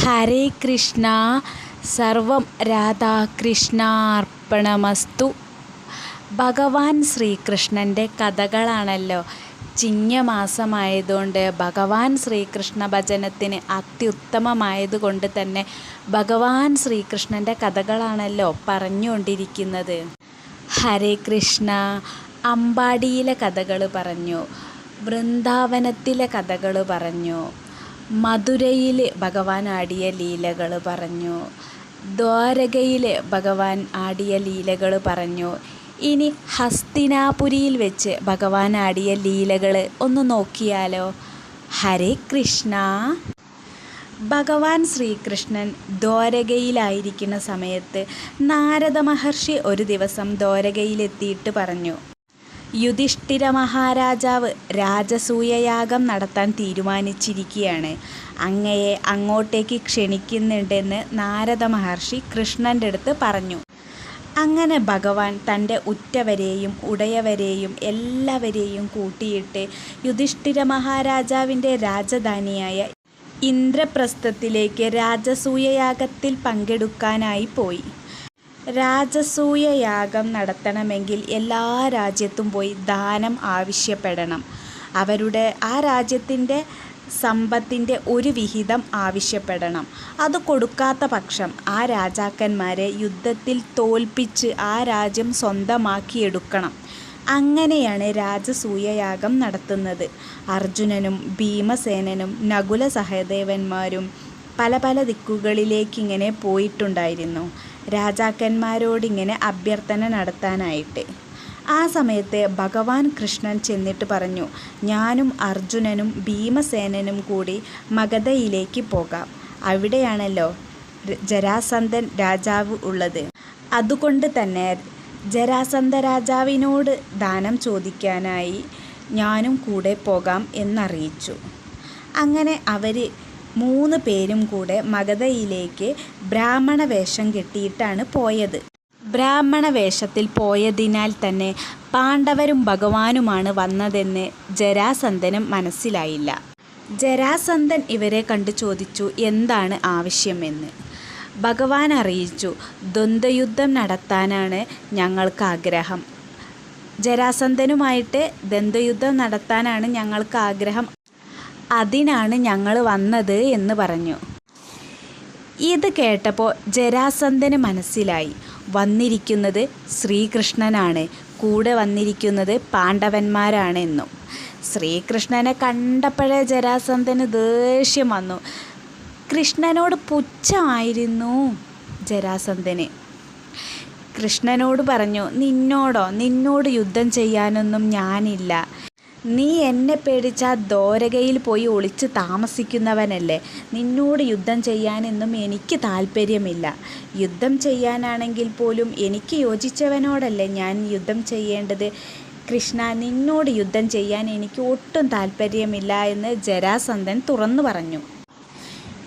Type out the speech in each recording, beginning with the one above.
ഹരേ കൃഷ്ണ. സർവം രാധാകൃഷ്ണാർപ്പണമസ്തു. ഭഗവാൻ ശ്രീകൃഷ്ണന്റെ കഥകളാണല്ലോ. ചിങ്ങമാസമായതുകൊണ്ട് ഭഗവാൻ ശ്രീകൃഷ്ണ ഭജനത്തിന് അത്യുത്തമമായതുകൊണ്ട് തന്നെ ഭഗവാൻ ശ്രീകൃഷ്ണന്റെ കഥകളാണല്ലോ പറഞ്ഞുകൊണ്ടിരിക്കുന്നത്. ഹരേ കൃഷ്ണ. അമ്പാടിയിലെ കഥകൾ പറഞ്ഞു. വൃന്ദാവനത്തിലെ കഥകൾ പറഞ്ഞു. മധുരയിൽ ഭഗവാൻ ആടിയ ലീലകൾ പറഞ്ഞു. ദ്വാരകയിൽ ഭഗവാൻ ആടിയ ലീലകൾ പറഞ്ഞു. ഇനി ഹസ്തിനാപുരിയിൽ വെച്ച് ഭഗവാൻ ആടിയ ലീലകൾ ഒന്ന് നോക്കിയാലോ? ഹരേ കൃഷ്ണ. ഭഗവാൻ ശ്രീകൃഷ്ണൻ ദ്വാരകയിലായിരിക്കുന്ന സമയത്ത് നാരദ മഹർഷി ഒരു ദിവസം ദ്വാരകയിലെത്തിയിട്ട് പറഞ്ഞു. യുധിഷ്ഠിര മഹാരാജാവ് രാജസൂയയാഗം നടത്താൻ തീരുമാനിച്ചിരിക്കുകയാണ്. അങ്ങയെ അങ്ങോട്ടേക്ക് ക്ഷണിക്കുന്നുണ്ടെന്ന് നാരദ മഹർഷി കൃഷ്ണന്റെ അടുത്ത് പറഞ്ഞു. അങ്ങനെ ഭഗവാൻ തന്റെ ഉറ്റവരെയും ഉടയവരെയും എല്ലാവരെയും കൂട്ടിയിട്ട് യുധിഷ്ഠിര മഹാരാജാവിന്റെ രാജധാനിയായ ഇന്ദ്രപ്രസ്ഥത്തിലേക്ക് രാജസൂയയാഗത്തിൽ പങ്കെടുക്കാനായി പോയി. രാജസൂയ യാഗം നടത്തണമെങ്കിൽ എല്ലാ രാജ്യത്തും പോയി ദാനം ആവശ്യപ്പെടണം. അവരുടെ ആ രാജ്യത്തിന്റെ സമ്പത്തിന്റെ ഒരു വിഹിതം ആവശ്യപ്പെടണം. അത് കൊടുക്കാത്ത പക്ഷം ആ രാജാക്കന്മാരെ യുദ്ധത്തിൽ തോൽപ്പിച്ച് ആ രാജ്യം സ്വന്തമാക്കിയെടുക്കണം. അങ്ങനെയാണ് രാജസൂയയാഗം നടത്തുന്നത്. അർജുനനും ഭീമസേനനും നകുല സഹദേവന്മാരും പല പല ദിക്കുകളിലേക്കിങ്ങനെ പോയിട്ടുണ്ടായിരുന്നു. രാജാക്കന്മാരോടിങ്ങനെ അഭ്യർത്ഥന നടത്താനായിട്ട്. ആ സമയത്ത് ഭഗവാൻ കൃഷ്ണൻ ചെന്നിട്ട് പറഞ്ഞു ഞാനും അർജുനനും ഭീമസേനനും കൂടി മഗധയിലേക്ക് പോകാം. അവിടെയാണല്ലോ ജരാസന്ധൻ രാജാവ് ഉള്ളത്. അതുകൊണ്ട് തന്നെ ജരാസന്ധ രാജാവിനോട് ദാനം ചോദിക്കാനായി ഞാനും കൂടെ പോകാം എന്നറിയിച്ചു. അങ്ങനെ അവർ മൂന്ന് പേരും കൂടെ മഗധയിലേക്ക് ബ്രാഹ്മണ വേഷം കെട്ടിയിട്ടാണ് പോയത്. ബ്രാഹ്മണ വേഷത്തിൽ പോയതിനാൽ തന്നെ പാണ്ഡവരും ഭഗവാനുമാണ് വന്നതെന്ന് ജരാസന്ധനും മനസ്സിലായില്ല. ജരാസന്ധൻ ഇവരെ കണ്ടു ചോദിച്ചു എന്താണ് ആവശ്യമെന്ന്? ഭഗവാൻ അറിയിച്ചു ദ്വന്ദ്വയുദ്ധം നടത്താനാണ് ഞങ്ങൾക്ക് ആഗ്രഹം ജരാസന്ധനുമായിട്ട് ദ്വന്ദ്വയുദ്ധം നടത്താനാണ് ഞങ്ങൾക്ക് ആഗ്രഹം അതിനാണ് ഞങ്ങൾ വന്നത് എന്ന് പറഞ്ഞു. ഇത് കേട്ടപ്പോൾ ജരാസന്ധന് മനസ്സിലായി. വന്നിരിക്കുന്നത് ശ്രീകൃഷ്ണനാണ്. കൂടെ വന്നിരിക്കുന്നത് പാണ്ഡവന്മാരാണെന്നും. ശ്രീകൃഷ്ണനെ കണ്ടപ്പോഴേ ജരാസന്ധന് ദേഷ്യം വന്നു. കൃഷ്ണനോട് പുച്ഛമായിരുന്നു ജരാസന്ധന്. കൃഷ്ണനോട് പറഞ്ഞു നിന്നോടോ? നിന്നോട് യുദ്ധം ചെയ്യാനൊന്നും ഞാനില്ല. നീ എന്നെ പേടിച്ച ദ്വാരകയിൽ പോയി ഒളിച്ച് താമസിക്കുന്നവനല്ലേ. നിന്നോട് യുദ്ധം ചെയ്യാനൊന്നും എനിക്ക് താല്പര്യമില്ല യുദ്ധം ചെയ്യാനാണെങ്കിൽ പോലും എനിക്ക് യോജിച്ചവനോടല്ലേ ഞാൻ യുദ്ധം ചെയ്യേണ്ടത്. കൃഷ്ണ നിന്നോട് യുദ്ധം ചെയ്യാൻ എനിക്ക് ഒട്ടും താല്പര്യമില്ല എന്ന് ജരാസന്ധൻ തുറന്നു പറഞ്ഞു.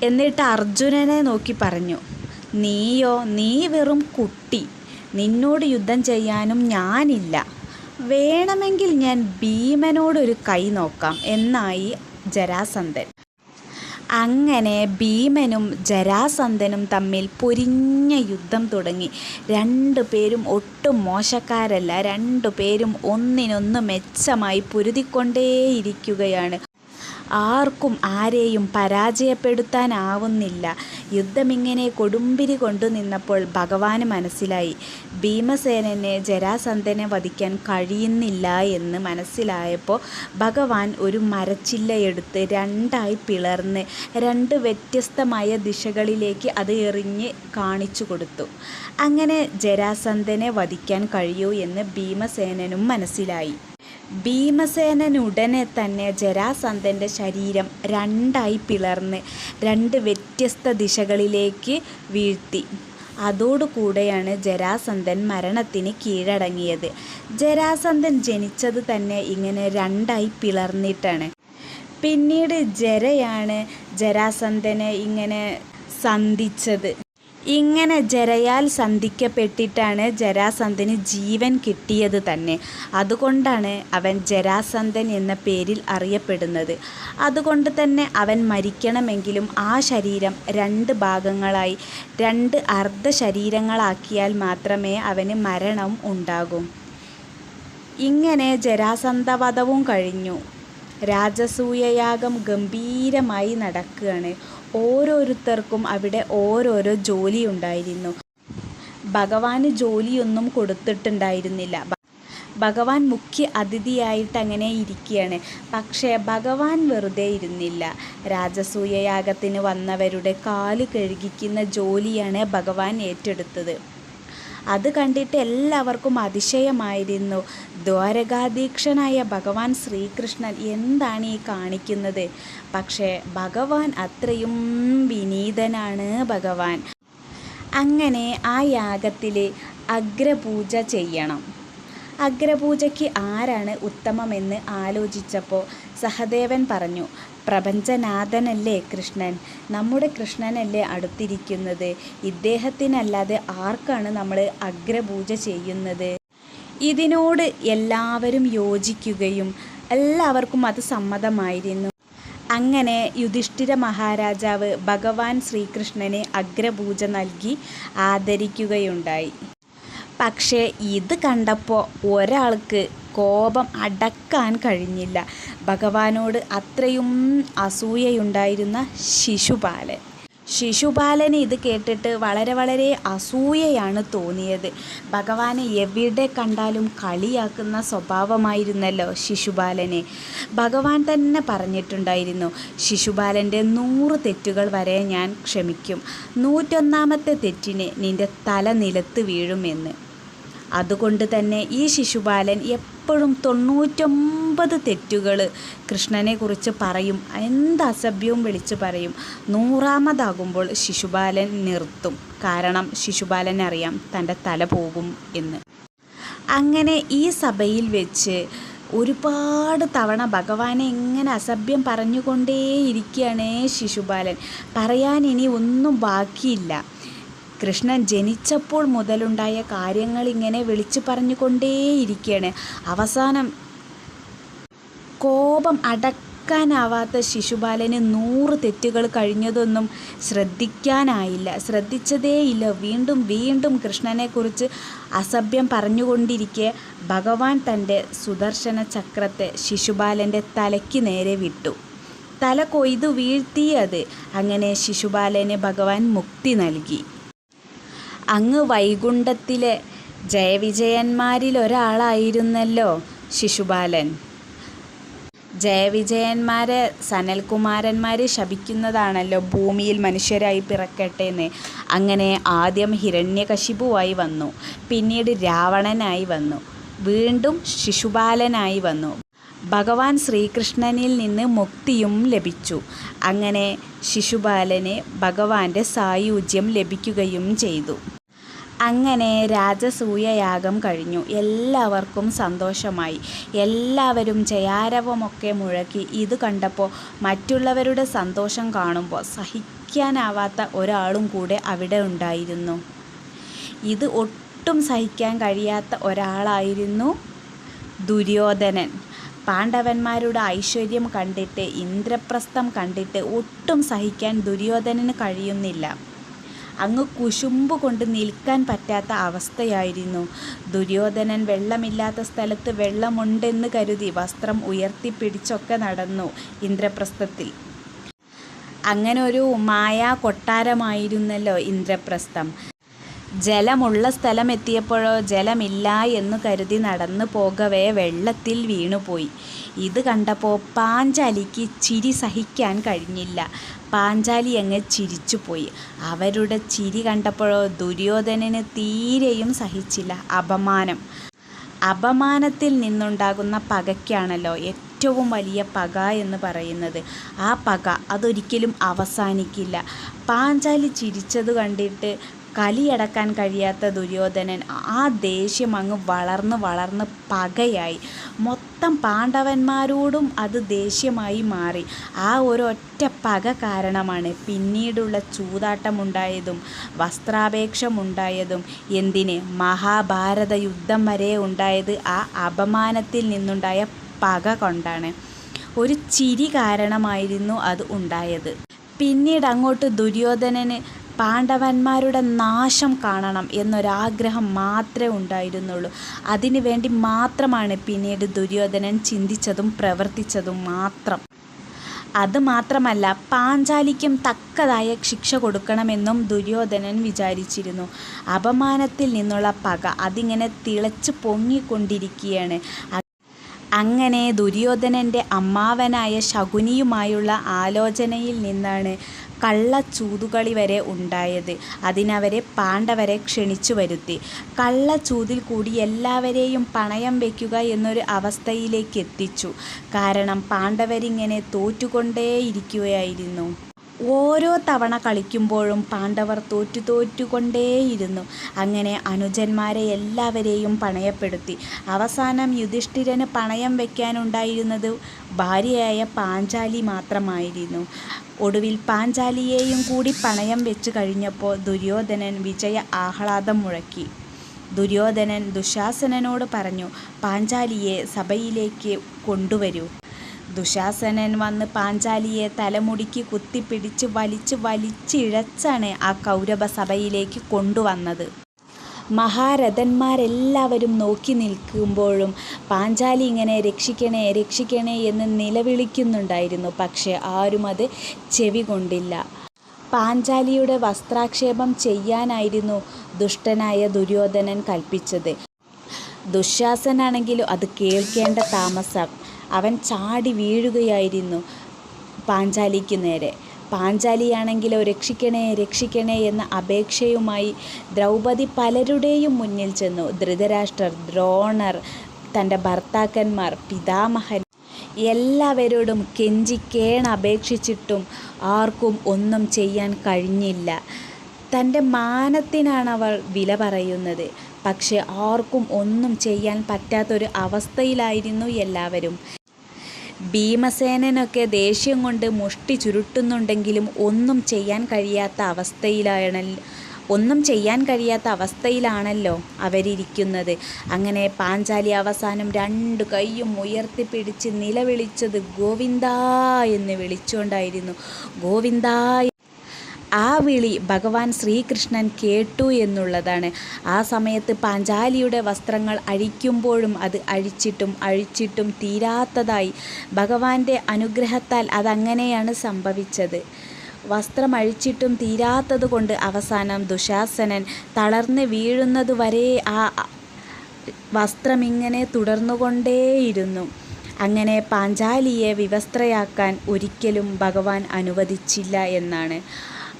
എന്നിട്ട് അർജുനനെ നോക്കി പറഞ്ഞു. നീയോ നീ വെറും കുട്ടി. നിന്നോട് യുദ്ധം ചെയ്യാനും ഞാനില്ല. വേണമെങ്കിൽ ഞാൻ ഭീമനോടൊരു കൈ നോക്കാം എന്നായി ജരാസന്ധൻ. അങ്ങനെ ഭീമനും ജരാസന്ധനും തമ്മിൽ പൊരിഞ്ഞ യുദ്ധം തുടങ്ങി. രണ്ടു പേരും ഒട്ടും മോശക്കാരല്ല. രണ്ടു പേരും ഒന്നിനൊന്ന് മെച്ചമായി പൊരുതിക്കൊണ്ടേയിരിക്കുകയാണ്. ആർക്കും ആരെയും പരാജയപ്പെടുത്താനാവുന്നില്ല. യുദ്ധമിങ്ങനെ കൊടുമ്പിരി കൊണ്ടു നിന്നപ്പോൾ ഭഗവാന് മനസ്സിലായി. ഭീമസേനനെ ജരാസന്ധനെ വധിക്കാൻ കഴിയുന്നില്ല എന്ന് മനസ്സിലായപ്പോൾ ഭഗവാൻ ഒരു മരച്ചില്ലയെടുത്ത് രണ്ടായി പിളർന്ന് രണ്ട് വ്യത്യസ്തമായ ദിശകളിലേക്ക് അത് എറിഞ്ഞ് കാണിച്ചു കൊടുത്തു. അങ്ങനെ ജരാസന്ധനെ വധിക്കാൻ കഴിയൂ എന്ന് ഭീമസേനനും മനസ്സിലായി. ഭീമസേനനുടനെ തന്നെ ജരാസന്ധന്റെ ശരീരം രണ്ടായി പിളർന്ന് രണ്ട് വ്യത്യസ്ത ദിശകളിലേക്ക് വീഴ്ത്തി. അതോടുകൂടെയാണ് ജരാസന്ധൻ മരണത്തിന് കീഴടങ്ങിയത്. ജരാസന്ധൻ ജനിച്ചത് തന്നെ ഇങ്ങനെ രണ്ടായി പിളർന്നിട്ടാണ്. പിന്നീട് ജരയാണ് ജരാസന്ധനെ ഇങ്ങനെ സന്ധിച്ചത്. ഇങ്ങനെ ജരയാൽ സന്ധിക്കപ്പെട്ടിട്ടാണ് ജരാസന്ധന് ജീവൻ കിട്ടിയത് തന്നെ. അതുകൊണ്ടാണ് അവൻ ജരാസന്ധൻ എന്ന പേരിൽ അറിയപ്പെടുന്നത്. അതുകൊണ്ട് തന്നെ അവൻ മരിക്കണമെങ്കിലും ആ ശരീരം രണ്ട് ഭാഗങ്ങളായി രണ്ട് അർദ്ധ ശരീരങ്ങളാക്കിയാൽ മാത്രമേ അവന് മരണം ഉണ്ടാകൂ. ഇങ്ങനെ ജരാസന്ധവധവും കഴിഞ്ഞു. രാജസൂയയാഗം ഗംഭീരമായി നടക്കുകയാണ്. ഓരോരുത്തർക്കും അവിടെ ഓരോരോ ജോലി ഉണ്ടായിരുന്നു ഭഗവാന് ജോലിയൊന്നും കൊടുത്തിട്ടുണ്ടായിരുന്നില്ല. ഭഗവാൻ മുഖ്യ അതിഥിയായിട്ട് അങ്ങനെ ഇരിക്കുകയാണ് പക്ഷേ ഭഗവാൻ വെറുതെ ഇരുന്നില്ല. രാജസൂയയാഗത്തിന് വന്നവരുടെ കാൽ കഴുകിക്കുന്ന ജോലിയാണ് ഭഗവാൻ ഏറ്റെടുത്തത്. അത് കണ്ടിട്ട് എല്ലാവർക്കും അതിശയമായിരുന്നു. ദ്വാരകാധീക്ഷനായ ഭഗവാൻ ശ്രീകൃഷ്ണൻ എന്താണ് ഈ കാണിക്കുന്നത്? പക്ഷേ ഭഗവാൻ അത്രയും വിനീതനാണ് ഭഗവാൻ. അങ്ങനെ ആ യാഗത്തിൽ അഗ്രപൂജ ചെയ്യണം. അഗ്രപൂജയ്ക്ക് ആരാണ് ഉത്തമമെന്ന് ആലോചിച്ചപ്പോൾ സഹദേവൻ പറഞ്ഞു പ്രപഞ്ചനാഥനല്ലേ കൃഷ്ണൻ? നമ്മുടെ കൃഷ്ണനല്ലേ അടുത്തിരിക്കുന്നത്? ഇദ്ദേഹത്തിനല്ലാതെ ആർക്കാണ് നമ്മൾ അഗ്രപൂജ ചെയ്യുന്നത്? ഇതിനോട് എല്ലാവരും യോജിക്കുകയും എല്ലാവർക്കും അത് സമ്മതമായിരുന്നു. അങ്ങനെ യുധിഷ്ഠിര മഹാരാജാവ് ഭഗവാൻ ശ്രീകൃഷ്ണനെ അഗ്രപൂജ നൽകി ആദരിക്കുകയുണ്ടായി. പക്ഷേ ഇത് കണ്ടപ്പോൾ ഒരാൾക്ക് കോപം അടക്കാൻ കഴിഞ്ഞില്ല. ഭഗവാനോട് അത്രയും അസൂയയുണ്ടായിരുന്ന ശിശുപാലൻ. ശിശുപാലന് ഇത് കേട്ടിട്ട് വളരെ വളരെ അസൂയയാണ് തോന്നിയത്. ഭഗവാനെ എവിടെ കണ്ടാലും കളിയാക്കുന്ന സ്വഭാവമായിരുന്നല്ലോ ശിശുപാലനെ. ഭഗവാൻ തന്നെ പറഞ്ഞിട്ടുണ്ടായിരുന്നു ശിശുപാലന്റെ നൂറ് തെറ്റുകൾ വരെ ഞാൻ ക്ഷമിക്കും. നൂറ്റൊന്നാമത്തെ തെറ്റിന് നിന്റെ തല നിലത്ത് വീഴുമെന്ന്. അതുകൊണ്ട് തന്നെ ഈ ശിശുപാലൻ എപ്പോഴും തൊണ്ണൂറ്റൊമ്പത് തെറ്റുകൾ കൃഷ്ണനെക്കുറിച്ച് പറയും. എന്ത് അസഭ്യവും വിളിച്ച് പറയും. നൂറാമതാകുമ്പോൾ ശിശുപാലൻ നിർത്തും. കാരണം ശിശുപാലൻ അറിയാം തന്റെ തല പോകും എന്ന്. അങ്ങനെ ഈ സഭയിൽ വെച്ച് ഒരുപാട് തവണ ഭഗവാനെ എങ്ങനെ അസഭ്യം പറഞ്ഞുകൊണ്ടേയിരിക്കുകയാണ് ശിശുപാലൻ. പറയാൻ ഇനി ഒന്നും ബാക്കിയില്ല. കൃഷ്ണൻ ജനിച്ചപ്പോൾ മുതലുണ്ടായ കാര്യങ്ങൾ ഇങ്ങനെ വിളിച്ചു പറഞ്ഞുകൊണ്ടേയിരിക്കുകയാണ് അവസാനം കോപം അടക്കാനാവാത്ത ശിശുപാലന് നൂറ് തെറ്റുകൾ കഴിഞ്ഞതൊന്നും ശ്രദ്ധിക്കാനായില്ല. ശ്രദ്ധിച്ചതേയില്ല. വീണ്ടും വീണ്ടും കൃഷ്ണനെക്കുറിച്ച് അസഭ്യം പറഞ്ഞുകൊണ്ടിരിക്കെ ഭഗവാൻ തന്റെ സുദർശന ചക്രത്തെ ശിശുപാലന്റെ തലയ്ക്ക് നേരെ വിട്ടു. തല കൊയ്തു വീഴ്ത്തിയത്. അങ്ങനെ ശിശുപാലന് ഭഗവാൻ മുക്തി നൽകി. അങ്ങ് വൈകുണ്ഠത്തിലെ ജയവിജയന്മാരിലൊരാളായിരുന്നല്ലോ ശിശുപാലൻ ജയവിജയന്മാരെ സനൽകുമാരന്മാർ ശപിക്കുന്നതാണല്ലോ ഭൂമിയിൽ മനുഷ്യരായി പിറക്കട്ടെ എന്ന് അങ്ങനെ ആദ്യം ഹിരണ്യകശിപുവായി വന്നു. പിന്നീട് രാവണനായി വന്നു. വീണ്ടും ശിശുപാലനായി വന്നു. ഭഗവാൻ ശ്രീകൃഷ്ണനിൽ നിന്ന് മുക്തിയും ലഭിച്ചു. അങ്ങനെ ശിശുപാലന് ഭഗവാന്റെ സായുജ്യം ലഭിക്കുകയും ചെയ്തു. അങ്ങനെ രാജസൂയയാഗം കഴിഞ്ഞു. എല്ലാവർക്കും സന്തോഷമായി. എല്ലാവരും ജയാരവമൊക്കെ മുഴക്കി. ഇത് കണ്ടപ്പോൾ മറ്റുള്ളവരുടെ സന്തോഷം കാണുമ്പോൾ സഹിക്കാനാവാത്ത ഒരാളും കൂടെ അവിടെ ഉണ്ടായിരുന്നു. ഇത് ഒട്ടും സഹിക്കാൻ കഴിയാത്ത ഒരാളായിരുന്നു ദുര്യോധനൻ. പാണ്ഡവന്മാരുടെ ഐശ്വര്യം കണ്ടിട്ട് ഇന്ദ്രപ്രസ്ഥം കണ്ടിട്ട് ഒട്ടും സഹിക്കാൻ ദുര്യോധനന് കഴിയുന്നില്ല. അങ്ങ് കുശുമ്പ് കൊണ്ട് നിൽക്കാൻ പറ്റാത്ത അവസ്ഥയായിരുന്നു. ദുര്യോധനൻ വെള്ളമില്ലാത്ത സ്ഥലത്ത് വെള്ളമുണ്ടെന്ന് കരുതി വസ്ത്രം ഉയർത്തിപ്പിടിച്ചൊക്കെ നടന്നു ഇന്ദ്രപ്രസ്ഥത്തിൽ. അങ്ങനെ ഒരു മായാ കൊട്ടാരമായിരുന്നല്ലോ ഇന്ദ്രപ്രസ്ഥം. ജലമുള്ള സ്ഥലം എത്തിയപ്പോഴോ ജലമില്ല എന്ന് കരുതി നടന്നു പോകവേ വെള്ളത്തിൽ വീണുപോയി. ഇത് കണ്ടപ്പോൾ പാഞ്ചാലിക്ക് ചിരി സഹിക്കാൻ കഴിഞ്ഞില്ല. പാഞ്ചാലി അങ്ങ് ചിരിച്ചുപോയി. അവരുടെ ചിരി കണ്ടപ്പോഴോ ദുര്യോധനന് തീരെയും സഹിച്ചില്ല. അപമാനം. അപമാനത്തിൽ നിന്നുണ്ടാകുന്ന പകയ്ക്കാണല്ലോ ഏറ്റവും വലിയ പക എന്ന് പറയുന്നത്. ആ പക അതൊരിക്കലും അവസാനിക്കില്ല. പാഞ്ചാലി ചിരിച്ചത് കണ്ടിട്ട് കലിയടക്കാൻ കഴിയാത്ത ദുര്യോധനൻ ആ ദേഷ്യം അങ്ങ് വളർന്ന് വളർന്ന് പകയായി. മൊത്തം മൊത്തം പാണ്ഡവന്മാരോടും അത് ദേഷ്യമായി മാറി. ആ ഒരൊറ്റ പക കാരണമാണ് പിന്നീടുള്ള ചൂതാട്ടമുണ്ടായതും വസ്ത്രാപേക്ഷമുണ്ടായതും എന്തിന് മഹാഭാരത യുദ്ധം വരെ ഉണ്ടായത് ആ അപമാനത്തിൽ നിന്നുണ്ടായ പക കൊണ്ടാണ്. ഒരു ചിരി കാരണമായിരുന്നു അത് ഉണ്ടായത്. പിന്നീട് അങ്ങോട്ട് ദുര്യോധനന് പാണ്ഡവന്മാരുടെ നാശം കാണണം എന്നൊരാഗ്രഹം മാത്രമേ ഉണ്ടായിരുന്നുള്ളൂ. അതിനു വേണ്ടി മാത്രമാണ് പിന്നീട് ദുര്യോധനൻ ചിന്തിച്ചതും പ്രവർത്തിച്ചതും മാത്രം. അത് മാത്രമല്ല പാഞ്ചാലിക്കും തക്കതായ ശിക്ഷ കൊടുക്കണമെന്നും ദുര്യോധനൻ വിചാരിച്ചിരുന്നു. അപമാനത്തിൽ നിന്നുള്ള പക അതിങ്ങനെ തിളച്ച് പൊങ്ങിക്കൊണ്ടിരിക്കുകയാണ്. അങ്ങനെ ദുര്യോധനന്റെ അമ്മാവനായ ശകുനിയുമായുള്ള ആലോചനയിൽ നിന്നാണ് കള്ളച്ചൂതുകളി വരെ ഉണ്ടായത്. അതിനവരെ പാണ്ഡവരെ ക്ഷണിച്ചു വരുത്തി. കള്ളച്ചൂതിൽ കൂടി എല്ലാവരെയും പണയം വയ്ക്കുക എന്നൊരു അവസ്ഥയിലേക്ക് എത്തിച്ചു. കാരണം പാണ്ഡവരിങ്ങനെ തോറ്റുകൊണ്ടേയിരിക്കുകയായിരുന്നു. ഓരോ തവണ കളിക്കുമ്പോഴും പാണ്ഡവർ തോറ്റു തോറ്റുകൊണ്ടേയിരുന്നു. അങ്ങനെ അനുജന്മാരെ എല്ലാവരെയും പണയപ്പെടുത്തി. അവസാനം യുധിഷ്ഠിരന് പണയം വയ്ക്കാനുണ്ടായിരുന്നത് ഭാര്യയായ പാഞ്ചാലി മാത്രമായിരുന്നു. ഒടുവിൽ പാഞ്ചാലിയെയും കൂടി പണയം വെച്ചു കഴിഞ്ഞപ്പോൾ ദുര്യോധനൻ വിജയ ആഹ്ലാദം മുഴക്കി. ദുര്യോധനൻ ദുശാസനനോട് പറഞ്ഞു പാഞ്ചാലിയെ സഭയിലേക്ക് കൊണ്ടുവരൂ. ദുശാസനൻ വന്ന് പാഞ്ചാലിയെ തലമുടിക്ക് കുത്തിപ്പിടിച്ച് വലിച്ച് വലിച്ചിഴച്ചാണ് ആ കൗരവ സഭയിലേക്ക് കൊണ്ടുവന്നത്. മഹാരഥന്മാരെല്ലാവരും നോക്കി നിൽക്കുമ്പോഴും പാഞ്ചാലി ഇങ്ങനെ രക്ഷിക്കണേ രക്ഷിക്കണേ എന്ന് നിലവിളിക്കുന്നുണ്ടായിരുന്നു. പക്ഷേ ആരും അത് ചെവി കൊണ്ടില്ല. പാഞ്ചാലിയുടെ വസ്ത്രാക്ഷേപം ചെയ്യാനായിരുന്നു ദുഷ്ടനായ ദുര്യോധനൻ കൽപ്പിച്ചത്. ദുശാസനാണെങ്കിലും അത് കേൾക്കേണ്ട താമസം. അവൻ ചാടി വീഴുകയായിരുന്നു പാഞ്ചാലിക്ക് നേരെ. പാഞ്ചാലിയാണെങ്കിലോ രക്ഷിക്കണേ രക്ഷിക്കണേ എന്ന അപേക്ഷയുമായി ദ്രൗപദി പലരുടെയും മുന്നിൽ ചെന്നു. ധൃതരാഷ്ട്രർ ദ്രോണർ തന്റെ ഭർത്താക്കന്മാർ പിതാമഹൻ എല്ലാവരോടും കെഞ്ചിക്കേണപേക്ഷിച്ചിട്ടും ആർക്കും ഒന്നും ചെയ്യാൻ കഴിഞ്ഞില്ല. തന്റെ മാനത്തിനാണ് അവൾ വില പറയുന്നത്. പക്ഷേ ആർക്കും ഒന്നും ചെയ്യാൻ പറ്റാത്തൊരു അവസ്ഥയിലായിരുന്നു എല്ലാവരും. ഭീമസേനനൊക്കെ ദേഷ്യം കൊണ്ട് മുഷ്ടി ചുരുട്ടുന്നുണ്ടെങ്കിലും ഒന്നും ചെയ്യാൻ കഴിയാത്ത അവസ്ഥയിലാണ് ഒന്നും ചെയ്യാൻ കഴിയാത്ത അവസ്ഥയിലാണല്ലോ അവരിയ്ക്കുന്നത്. അങ്ങനെ പാഞ്ചാലി അവസാനം രണ്ട് കൈയും ഉയർത്തിപ്പിടിച്ച് നിലവിളിച്ചത് ഗോവിന്ദ എന്ന് വിളിച്ചുകൊണ്ടായിരുന്നു ഗോവിന്ദാ ആ വിളി ഭഗവാൻ ശ്രീകൃഷ്ണൻ കേട്ടു എന്നുള്ളതാണ്. ആ സമയത്ത് പാഞ്ചാലിയുടെ വസ്ത്രങ്ങൾ അഴിക്കുമ്പോഴും അത് അഴിച്ചിട്ടും അഴിച്ചിട്ടും തീരാത്തതായി ഭഗവാന്റെ അനുഗ്രഹത്താൽ അതങ്ങനെയാണ് സംഭവിച്ചത്. വസ്ത്രം അഴിച്ചിട്ടും തീരാത്തത് കൊണ്ട് അവസാനം ദുശാസനൻ തളർന്ന് വീഴുന്നത് വരെ ആ വസ്ത്രം വസ്ത്രമിങ്ങനെ തുടർന്നുകൊണ്ടേയിരുന്നു. അങ്ങനെ പാഞ്ചാലിയെ വിവസ്ത്രയാക്കാൻ ഒരിക്കലും ഭഗവാൻ അനുവദിച്ചില്ല എന്നാണ്.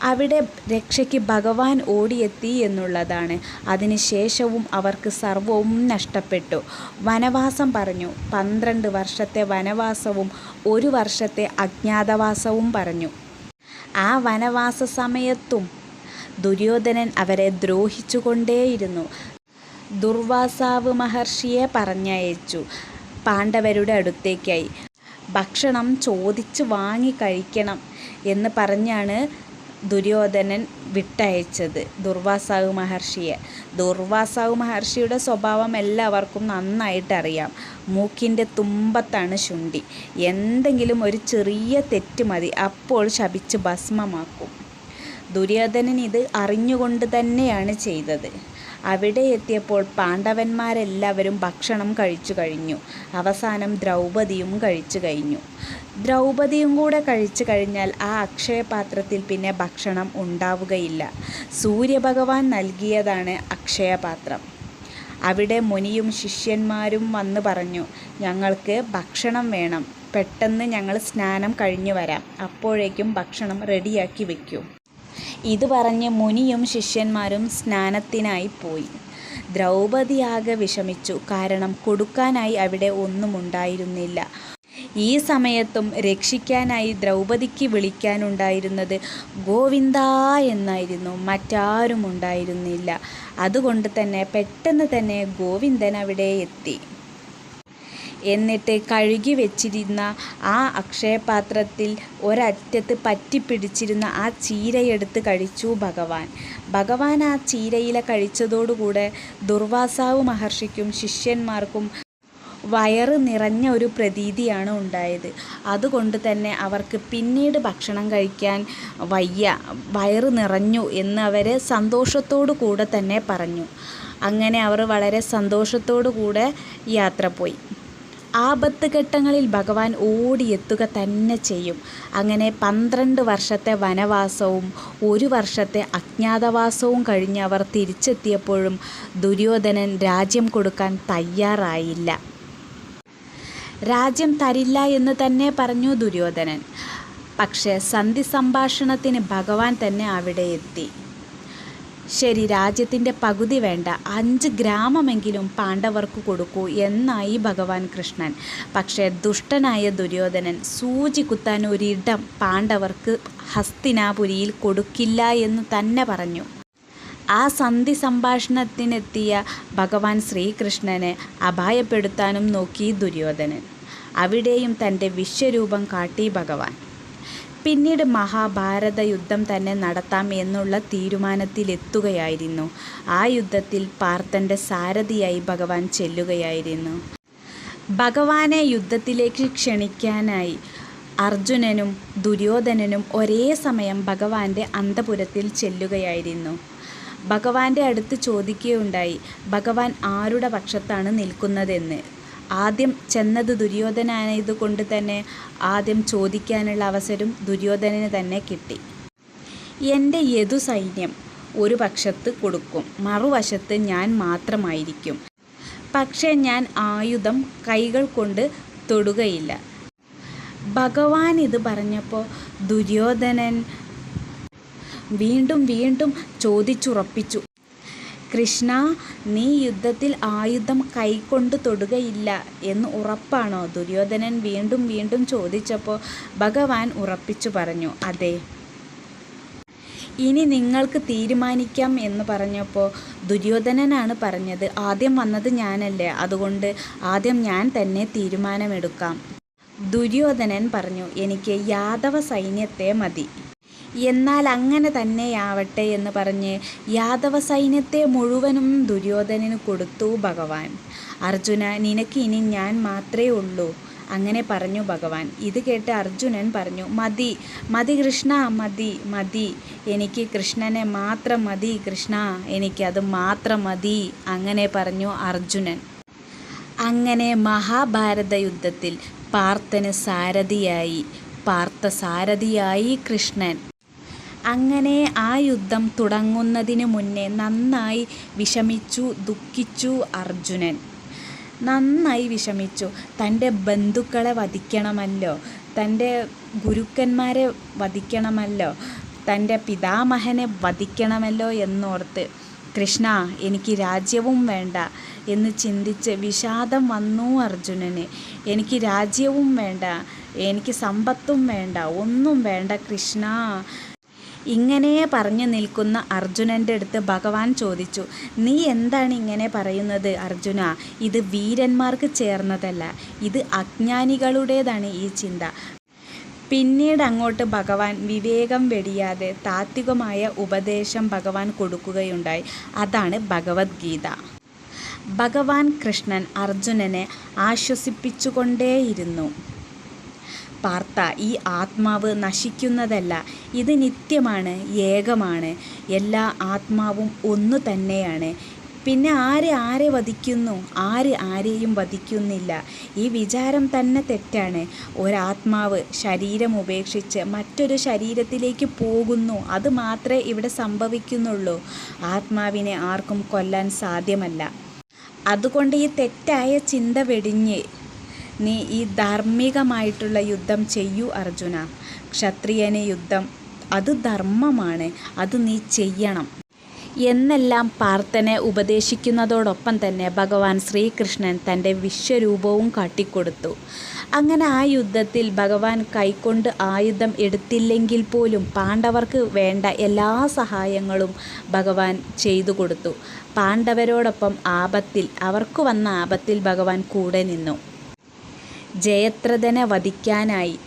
അവിടെ രക്ഷയ്ക്ക് ഭഗവാൻ ഓടിയെത്തി എന്നുള്ളതാണ്. അതിനുശേഷവും അവർക്ക് സർവവും നഷ്ടപ്പെട്ടു. വനവാസം പറഞ്ഞു. പന്ത്രണ്ട് വർഷത്തെ വനവാസവും ഒരു വർഷത്തെ അജ്ഞാതവാസവും പറഞ്ഞു. ആ വനവാസ സമയത്തും ദുര്യോധനൻ അവരെ ദ്രോഹിച്ചുകൊണ്ടേയിരുന്നു. ദുർവാസാവ് മഹർഷിയെ പറഞ്ഞയച്ചു. പാണ്ഡവരുടെ അടുത്തേക്കായി. ഭക്ഷണം ചോദിച്ച് വാങ്ങി കഴിക്കണം എന്ന് പറഞ്ഞാണ് ദുര്യോധനൻ വിട്ടയച്ചത്. ദുർവാസാവ് മഹർഷിയെ. ദുർവാസാവ് മഹർഷിയുടെ സ്വഭാവം എല്ലാവർക്കും നന്നായിട്ട് അറിയാം മൂക്കിന്റെ തുമ്പത്താണ് ശുണ്ടി എന്തെങ്കിലും ഒരു ചെറിയ തെറ്റ് മതി അപ്പോൾ ശപിച്ച് ഭസ്മമാക്കും. ദുര്യോധനൻ ഇത് അറിഞ്ഞുകൊണ്ട് തന്നെയാണ് ചെയ്തത്. അവിടെ എത്തിയപ്പോൾ പാണ്ഡവന്മാരെല്ലാവരും ഭക്ഷണം കഴിച്ചു കഴിഞ്ഞു. അവസാനം ദ്രൗപദിയും കഴിച്ചു കഴിഞ്ഞു. ദ്രൗപദിയും കൂടെ കഴിച്ചു കഴിഞ്ഞാൽ ആ അക്ഷയപാത്രത്തിൽ പിന്നെ ഭക്ഷണം ഉണ്ടാവുകയില്ല. സൂര്യഭഗവാൻ നൽകിയതാണ് അക്ഷയപാത്രം. അവിടെ മുനിയും ശിഷ്യന്മാരും വന്ന് പറഞ്ഞു ഞങ്ങൾക്ക് ഭക്ഷണം വേണം. പെട്ടെന്ന് ഞങ്ങൾ സ്നാനം കഴിഞ്ഞു വരാം. അപ്പോഴേക്കും ഭക്ഷണം റെഡിയാക്കി വെക്കൂ. ഇത് പറഞ്ഞ് മുനിയും ശിഷ്യന്മാരും സ്നാനത്തിനായി പോയി. ദ്രൗപദി ആകെ വിഷമിച്ചു. കാരണം കൊടുക്കാനായി അവിടെ ഒന്നും ഉണ്ടായിരുന്നില്ല ഈ സമയത്തും രക്ഷിക്കാനായി ദ്രൗപദിക്ക് വിളിക്കാനുണ്ടായിരുന്നത് ഗോവിന്ദ എന്നായിരുന്നു. മറ്റാരും ഉണ്ടായിരുന്നില്ല അതുകൊണ്ട് തന്നെ പെട്ടെന്ന് തന്നെ ഗോവിന്ദൻ അവിടെ എത്തി. എന്നിട്ട് കഴുകി വെച്ചിരുന്ന ആ അക്ഷയപാത്രത്തിൽ ഒരറ്റത്ത് പറ്റിപ്പിടിച്ചിരുന്ന ആ ചീരയെടുത്ത് കഴിച്ചു ഭഗവാൻ. ഭഗവാൻ ആ ചീരയില കഴിച്ചതോടുകൂടെ ദുർവാസാവ് മഹർഷിക്കും ശിഷ്യന്മാർക്കും വയറ് നിറഞ്ഞ ഒരു പ്രതീതിയാണ് ഉണ്ടായത്. അതുകൊണ്ട് തന്നെ അവർക്ക് പിന്നീട് ഭക്ഷണം കഴിക്കാൻ വയ്യ, വയറ് നിറഞ്ഞു എന്ന് അവരെ സന്തോഷത്തോടു കൂടെ തന്നെ പറഞ്ഞു. അങ്ങനെ അവർ വളരെ സന്തോഷത്തോടു കൂടെ യാത്ര പോയി. ആപത്ത് ഘട്ടങ്ങളിൽ ഭഗവാൻ ഓടിയെത്തുക തന്നെ ചെയ്യും. അങ്ങനെ പന്ത്രണ്ട് വർഷത്തെ വനവാസവും ഒരു വർഷത്തെ അജ്ഞാതവാസവും കഴിഞ്ഞ് അവർ തിരിച്ചെത്തിയപ്പോഴും ദുര്യോധനൻ രാജ്യം കൊടുക്കാൻ തയ്യാറായില്ല. രാജ്യം തരില്ല എന്ന് തന്നെ പറഞ്ഞു ദുര്യോധനൻ. പക്ഷേ സന്ധി സംഭാഷണത്തിന് ഭഗവാൻ തന്നെ അവിടെയെത്തി. ശരി രാജ്യത്തിന്റെ പകുതി വേണ്ട, അഞ്ച് ഗ്രാമമെങ്കിലും പാണ്ഡവർക്ക് കൊടുക്കൂ എന്നായി ഭഗവാൻ കൃഷ്ണൻ. പക്ഷേ ദുഷ്ടനായ ദുര്യോധനൻ സൂചി കുത്താൻ ഒരിടം പാണ്ഡവർക്ക് ഹസ്തിനാപുരിയിൽ കൊടുക്കില്ല എന്ന് തന്നെ പറഞ്ഞു. ആ സന്ധി സംഭാഷണത്തിനെത്തിയ ഭഗവാൻ ശ്രീകൃഷ്ണനെ അപായപ്പെടുത്താനും നോക്കി ദുര്യോധനൻ. അവിടെയും തന്റെ വിശ്വരൂപം കാട്ടി ഭഗവാൻ. പിന്നീട് മഹാഭാരത യുദ്ധം തന്നെ നടത്താം എന്നുള്ള തീരുമാനത്തിലെത്തുകയായിരുന്നു. ആ യുദ്ധത്തിൽ പാർത്ഥന്റെ സാരഥിയായി ഭഗവാൻ ചെല്ലുകയായിരുന്നു. ഭഗവാനെ യുദ്ധത്തിലേക്ക് ക്ഷണിക്കാനായി അർജുനനും ദുര്യോധനനും ഒരേ സമയം ഭഗവാന്റെ അന്തപുരത്തിൽ ചെല്ലുകയായിരുന്നു. ഭഗവാന്റെ അടുത്ത് ചോദിക്കുകയുണ്ടായി ഭഗവാൻ ആരുടെ പക്ഷത്താണ് നിൽക്കുന്നതെന്ന്. ആദ്യം ചെന്നത് ദുര്യോധനായതുകൊണ്ട് തന്നെ ആദ്യം ചോദിക്കാനുള്ള അവസരം ദുര്യോധനന് തന്നെ കിട്ടി. എന്റെ യദു സൈന്യം ഒരു പക്ഷത്ത് കൊടുക്കും, മറുവശത്ത് ഞാൻ മാത്രമായിരിക്കും. പക്ഷേ ഞാൻ ആയുധം കൈകൾ കൊണ്ട് തൊടുകയില്ല. ഭഗവാൻ ഇത് പറഞ്ഞപ്പോൾ ദുര്യോധനൻ വീണ്ടും വീണ്ടും ചോദിച്ചുറപ്പിച്ചു. കൃഷ്ണാ, നീ യുദ്ധത്തിൽ ആയുധം കൈകൊണ്ട് തൊടുകയില്ല എന്ന് ഉറപ്പാണോ? ദുര്യോധനൻ വീണ്ടും വീണ്ടും ചോദിച്ചപ്പോൾ ഭഗവാൻ ഉറപ്പിച്ചു പറഞ്ഞു. അതെ. ഇനി നിങ്ങൾക്ക് തീരുമാനിക്കാം എന്ന് പറഞ്ഞപ്പോൾ ദുര്യോധനനാണ് പറഞ്ഞത് ആദ്യം വന്നത് ഞാനല്ലേ, അതുകൊണ്ട് ആദ്യം ഞാൻ തന്നെ തീരുമാനമെടുക്കാം. ദുര്യോധനൻ പറഞ്ഞു എനിക്ക് യാദവ സൈന്യത്തെ മതി. എന്നാൽ അങ്ങനെ തന്നെയാവട്ടെ എന്ന് പറഞ്ഞ് യാദവ സൈന്യത്തെ മുഴുവനും ദുര്യോധനന് കൊടുത്തു ഭഗവാൻ. അർജുന നിനക്ക് ഇനി ഞാൻ മാത്രമേ ഉള്ളൂ. അങ്ങനെ പറഞ്ഞു ഭഗവാൻ. ഇത് കേട്ട് അർജുനൻ പറഞ്ഞു മതി മതി കൃഷ്ണ മതി മതി എനിക്ക് കൃഷ്ണനെ മാത്രം മതി കൃഷ്ണ എനിക്കത് മാത്രം മതി അങ്ങനെ പറഞ്ഞു അർജുനൻ. അങ്ങനെ മഹാഭാരത യുദ്ധത്തിൽ പാർത്ഥന് സാരഥിയായി പാർത്ഥസാരഥിയായി കൃഷ്ണൻ. അങ്ങനെ ആ യുദ്ധം തുടങ്ങുന്നതിന് മുന്നേ നന്നായി വിഷമിച്ചു ദുഃഖിച്ചു അർജുനൻ. നന്നായി വിഷമിച്ചു. തന്റെ ബന്ധുക്കളെ വധിക്കണമല്ലോ, തന്റെ ഗുരുക്കന്മാരെ വധിക്കണമല്ലോ, തന്റെ പിതാമഹനെ വധിക്കണമല്ലോ എന്നോർത്ത്. കൃഷ്ണ എനിക്ക് രാജ്യവും വേണ്ട എന്ന് ചിന്തിച്ച് വിഷാദം വന്നു അർജുനന്. എനിക്ക് രാജ്യവും വേണ്ട, എനിക്ക് സമ്പത്തും വേണ്ട, ഒന്നും വേണ്ട കൃഷ്ണാ. ഇങ്ങനെ പറഞ്ഞു നിൽക്കുന്ന അർജുനന്റെ അടുത്ത് ഭഗവാൻ ചോദിച്ചു. നീ എന്താണ് ഇങ്ങനെ പറയുന്നത് അർജുന ഇത് വീരന്മാർക്ക് ചേർന്നതല്ല, ഇത് അജ്ഞാനികളുടേതാണ് ഈ ചിന്ത. പിന്നീട് അങ്ങോട്ട് ഭഗവാൻ വിവേകം വെടിയാതെ താത്വികമായ ഉപദേശം ഭഗവാൻ കൊടുക്കുകയുണ്ടായി. അതാണ് ഭഗവത്ഗീത ഭഗവാൻ കൃഷ്ണൻ അർജുനനെ ആശ്വസിപ്പിച്ചുകൊണ്ടേയിരുന്നു. പാർത്ഥാ, ഈ ആത്മാവ് നശിക്കുന്നതല്ല, ഇത് നിത്യമാണ്, ഏകമാണ്. എല്ലാ ആത്മാവും ഒന്നു തന്നെയാണ്. പിന്നെ ആര് ആരെ വധിക്കുന്നു, ആര് ആരെയും വധിക്കുന്നില്ല. ഈ വിചാരം തന്നെ തെറ്റാണ്. ഒരാത്മാവ് ശരീരം ഉപേക്ഷിച്ച് മറ്റൊരു ശരീരത്തിലേക്ക് പോകുന്നു, അത് മാത്രമേ ഇവിടെ സംഭവിക്കുന്നുള്ളൂ. ആത്മാവിനെ ആർക്കും കൊല്ലാൻ സാധ്യമല്ല. അതുകൊണ്ട് ഈ തെറ്റായ ചിന്ത വെടിഞ്ഞ് നീ ഈ ധാർമ്മികമായിട്ടുള്ള യുദ്ധം ചെയ്യൂ അർജുന ക്ഷത്രിയന് യുദ്ധം അത് ധർമ്മമാണ്, അത് നീ ചെയ്യണം. എന്നെല്ലാം പാർത്ഥനെ ഉപദേശിക്കുന്നതോടൊപ്പം തന്നെ ഭഗവാൻ ശ്രീകൃഷ്ണൻ തന്റെ വിശ്വരൂപവും കാട്ടിക്കൊടുത്തു. അങ്ങനെ ആ യുദ്ധത്തിൽ ഭഗവാൻ കൈക്കൊണ്ട് ആയുധം എടുത്തില്ലെങ്കിൽ പോലും പാണ്ഡവർക്ക് വേണ്ട എല്ലാ സഹായങ്ങളും ഭഗവാൻ ചെയ്തു കൊടുത്തു പാണ്ഡവരോടൊപ്പം ആപത്തിൽ, അവർക്ക് വന്ന ആപത്തിൽ ഭഗവാൻ കൂടെ നിന്നു. ജയദ്രഥനെ വധിക്കാനായി.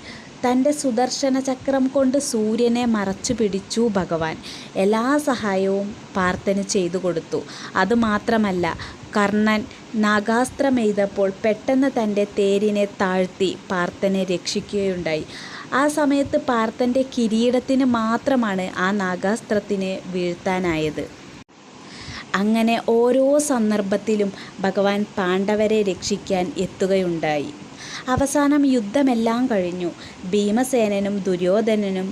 തന്റെ സുദർശന ചക്രം കൊണ്ട് സൂര്യനെ മറച്ചു പിടിച്ചു ഭഗവാൻ. എല്ലാ സഹായവും പാർത്ഥന് ചെയ്തു കൊടുത്തു. അതുമാത്രമല്ല കർണൻ നാഗാസ്ത്രമെയ്തപ്പോൾ പെട്ടെന്ന് തന്റെ തേരിനെ താഴ്ത്തി പാർത്ഥനെ രക്ഷിക്കുകയുണ്ടായി. ആ സമയത്ത് പാർത്ഥന്റെ കിരീടത്തിന് മാത്രമാണ് ആ നാഗാസ്ത്രത്തിന് വീഴ്ത്താനായത്. അങ്ങനെ ഓരോ സന്ദർഭത്തിലും ഭഗവാൻ പാണ്ഡവരെ രക്ഷിക്കാൻ എത്തുകയുണ്ടായി. അവസാനം യുദ്ധമെല്ലാം കഴിഞ്ഞു. ഭീമസേനനും ദുര്യോധനനും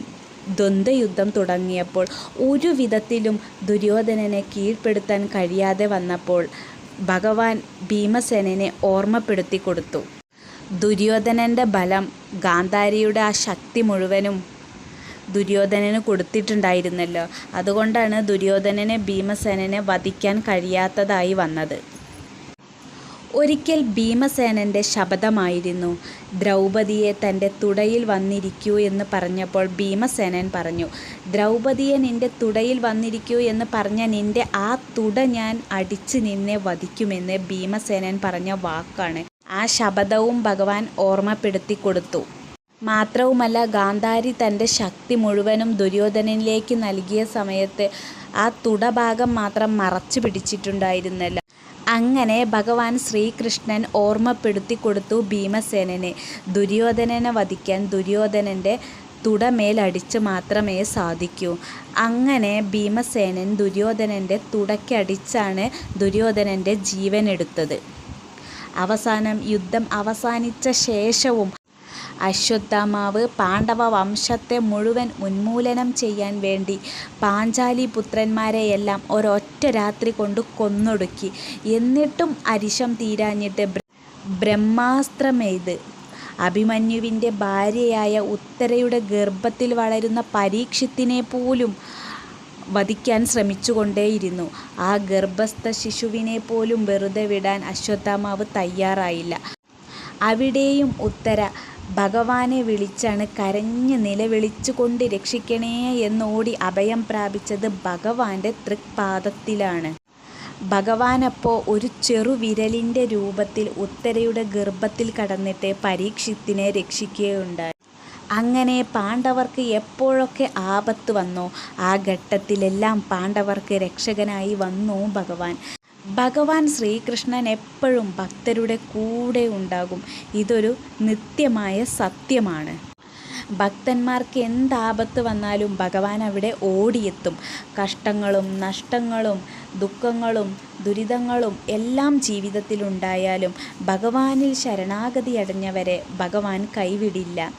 ദ്വന്ദ്വയുദ്ധം തുടങ്ങിയപ്പോൾ ഒരു വിധത്തിലും ദുര്യോധനനെ കീഴ്പ്പെടുത്താൻ കഴിയാതെ വന്നപ്പോൾ ഭഗവാൻ ഭീമസേനനെ ഓർമ്മപ്പെടുത്തി കൊടുത്തു. ദുര്യോധനന്റെ ബലം ഗാന്ധാരിയുടെ ആ ശക്തി മുഴുവനും ദുര്യോധനന് കൊടുത്തിട്ടുണ്ടായിരുന്നല്ലോ. അതുകൊണ്ടാണ് ദുര്യോധനനെ ഭീമസേനനെ വധിക്കാൻ കഴിയാത്തതായി വന്നത്. ഒരിക്കൽ ഭീമസേനന്റെ ശപഥമായിരുന്നു. ദ്രൗപതിയെ തന്റെ തുടയിൽ വന്നിരിക്കൂ എന്ന് പറഞ്ഞപ്പോൾ ഭീമസേനൻ പറഞ്ഞു ദ്രൗപതിയെ നിന്റെ തുടയിൽ വന്നിരിക്കൂ എന്ന് പറഞ്ഞ നിന്റെ ആ തുട ഞാൻ അടിച്ച് നിന്നെ വധിക്കുമെന്ന് ഭീമസേനൻ പറഞ്ഞ വാക്കാണ്. ആ ശപഥവും ഭഗവാൻ ഓർമ്മപ്പെടുത്തി കൊടുത്തു. മാത്രവുമല്ല ഗാന്ധാരി തന്റെ ശക്തി മുഴുവനും ദുര്യോധനനിലേക്ക് നൽകിയ സമയത്ത് ആ തുടഭാഗം മാത്രം മറച്ചു പിടിച്ചിട്ടുണ്ടായിരുന്നല്ല. അങ്ങനെ ഭഗവാൻ ശ്രീകൃഷ്ണൻ ഓർമ്മപ്പെടുത്തി കൊടുത്തു ഭീമസേനനെ. ദുര്യോധനനെ വധിക്കാൻ ദുര്യോധനന്റെ തുടമേലടിച്ച് മാത്രമേ സാധിക്കൂ. അങ്ങനെ ഭീമസേനൻ ദുര്യോധനന്റെ തുടക്കടിച്ചാണ് ദുര്യോധനന്റെ ജീവനെടുത്തത്. അവസാനം യുദ്ധം അവസാനിച്ച ശേഷവും അശ്വത്ഥാമാവ് പാണ്ഡവ വംശത്തെ മുഴുവൻ ഉന്മൂലനം ചെയ്യാൻ വേണ്ടി പാഞ്ചാലി പുത്രന്മാരെയെല്ലാം ഒരൊറ്റ രാത്രി കൊണ്ട് കൊന്നൊടുക്കി. എന്നിട്ടും അരിശം തീരാഞ്ഞിട്ട് ബ്രഹ്മാസ്ത്രമെയ്ത്. അഭിമന്യുവിന്റെ ഭാര്യയായ ഉത്തരയുടെ ഗർഭത്തിൽ വളരുന്ന പരീക്ഷത്തിനെ പോലും വധിക്കാൻ ശ്രമിച്ചുകൊണ്ടേയിരുന്നു. ആ ഗർഭസ്ഥ ശിശുവിനെ പോലും വെറുതെ വിടാൻ അശ്വത്ഥാമാവ് തയ്യാറായില്ല. അവിടെയും ഉത്തര ഭഗവാനെ വിളിച്ചാണ് കരഞ്ഞ് നിലവിളിച്ചു കൊണ്ട് രക്ഷിക്കണേ എന്നോടി അഭയം പ്രാപിച്ചത് ഭഗവാന്റെ തൃക്പാദത്തിലാണ്. ഭഗവാനപ്പോൾ ഒരു ചെറുവിരലിന്റെ രൂപത്തിൽ ഉത്തരയുടെ ഗർഭത്തിൽ കടന്നിട്ട് പരീക്ഷത്തിനെ രക്ഷിക്കുകയുണ്ടായി. അങ്ങനെ പാണ്ഡവർക്ക് എപ്പോഴൊക്കെ ആപത്ത് വന്നോ ആ ഘട്ടത്തിലെല്ലാം പാണ്ഡവർക്ക് രക്ഷകനായി വന്നു ഭഗവാൻ. ഭഗവാൻ ശ്രീകൃഷ്ണൻ എപ്പോഴും ഭക്തരുടെ കൂടെ ഉണ്ടാകും. ഇതൊരു നിത്യമായ സത്യമാണ്. ഭക്തന്മാർക്ക് എന്താപത്ത് വന്നാലും ഭഗവാൻ അവിടെ ഓടിയെത്തും. കഷ്ടങ്ങളും നഷ്ടങ്ങളും ദുഃഖങ്ങളും ദുരിതങ്ങളും എല്ലാം ജീവിതത്തിലുണ്ടായാലും ഭഗവാനിൽ ശരണാഗതി അടഞ്ഞവരെ ഭഗവാൻ കൈവിടില്ല.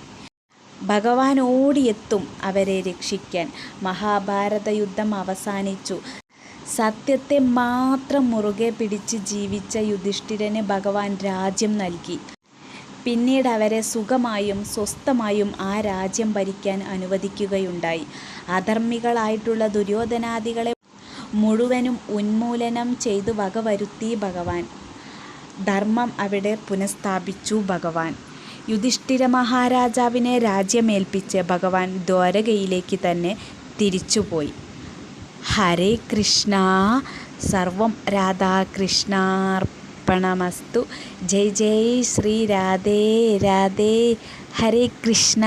ഭഗവാൻ ഓടിയെത്തും അവരെ രക്ഷിക്കാൻ. മഹാഭാരത യുദ്ധം അവസാനിച്ചു. സത്യത്തെ മാത്രം മുറുകെ പിടിച്ച് ജീവിച്ച യുധിഷ്ഠിരന് ഭഗവാൻ രാജ്യം നൽകി. പിന്നീട് അവരെ സുഖമായും സ്വസ്ഥമായും ആ രാജ്യം ഭരിക്കാൻ അനുവദിക്കുകയുണ്ടായി. അധർമ്മികളായിട്ടുള്ള ദുര്യോധനാദികളെ മുഴുവനും ഉന്മൂലനം ചെയ്തു വകവരുത്തി ഭഗവാൻ. ധർമ്മം അവിടെ പുനഃസ്ഥാപിച്ചു ഭഗവാൻ. യുധിഷ്ഠിര മഹാരാജാവിനെ രാജ്യമേൽപ്പിച്ച് ഭഗവാൻ ദ്വാരകയിലേക്ക് തന്നെ തിരിച്ചുപോയി. ഹരേ കൃഷ്ണ. സർവം രാധാകൃഷ്ണാർപ്പണമസ്തു. ജയ് ജയ് ശ്രീ രാധേ രാധേ. ഹരേ കൃഷ്ണ.